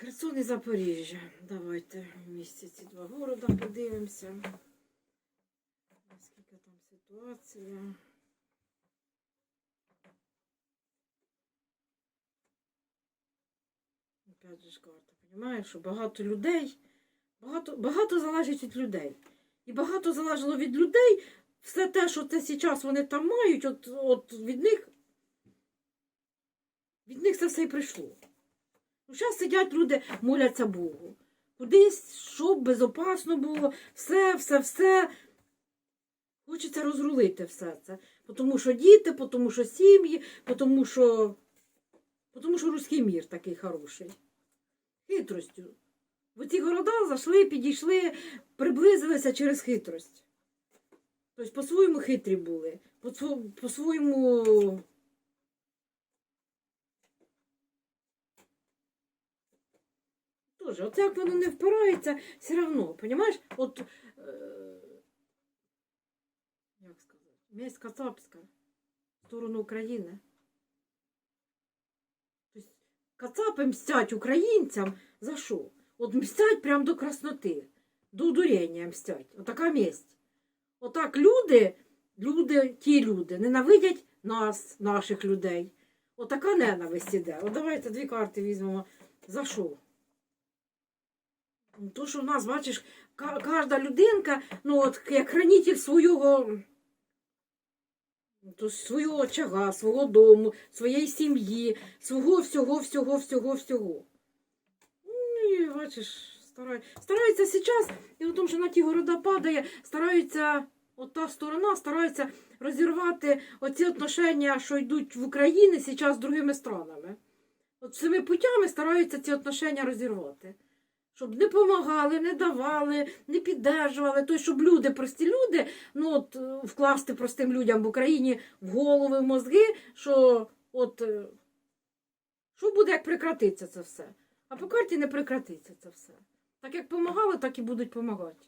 Херсон і Запоріжжя. Давайте в місті ці два города подивимося. Наскільки там ситуація. Опять же ж карта, розумієш, що багато людей, багато, багато залежить від людей. І багато залежало від людей. Все те, що це зараз вони там мають, от, от від них від них це все і прийшло. Зараз сидять люди, моляться Богу. Кудись, щоб безопасно було, все, все, все. Хочеться розрулити все це. Тому що діти, тому що сім'ї, тому що, тому що руський мір такий хороший. Хитростю. В ці города зайшли, підійшли, приблизилися через хитрость. Тобто по-своєму хитрі були, по- по-своєму. Тоже, от як воно не впирається, все одно, розумієш? От, е, як сказати, мість Кацапська, в сторону України. Тобто, Кацапи мстять українцям за що? От мстять прямо до красноти, до удурення мстять. Отака месть. Отак люди, люди, ті люди, ненавидять нас, наших людей. Отака ненависть іде. От давайте дві карти візьмемо. За що? То, що в нас, бачиш, кожна людинка, ну от як хранитель свого, то свого очага, свого дому, своєї сім'ї, свого всього, всього, всього, всього. Ну, і бачиш, старай... стараються зараз, і в тому, що на ті города падає, стараються, от та сторона старається розірвати оці отношення, що йдуть в Україні зараз з другими странами. От цими путями стараються ці отношення розірвати. Щоб не допомагали, не давали, не піддержували. Тобто, щоб люди, прості люди, ну от е, вкласти простим людям в Україні в голови, в мозги, що от е, що буде, як прекратиться це все. А по карті не прекратиться це все. Так як допомагали, так і будуть допомагати.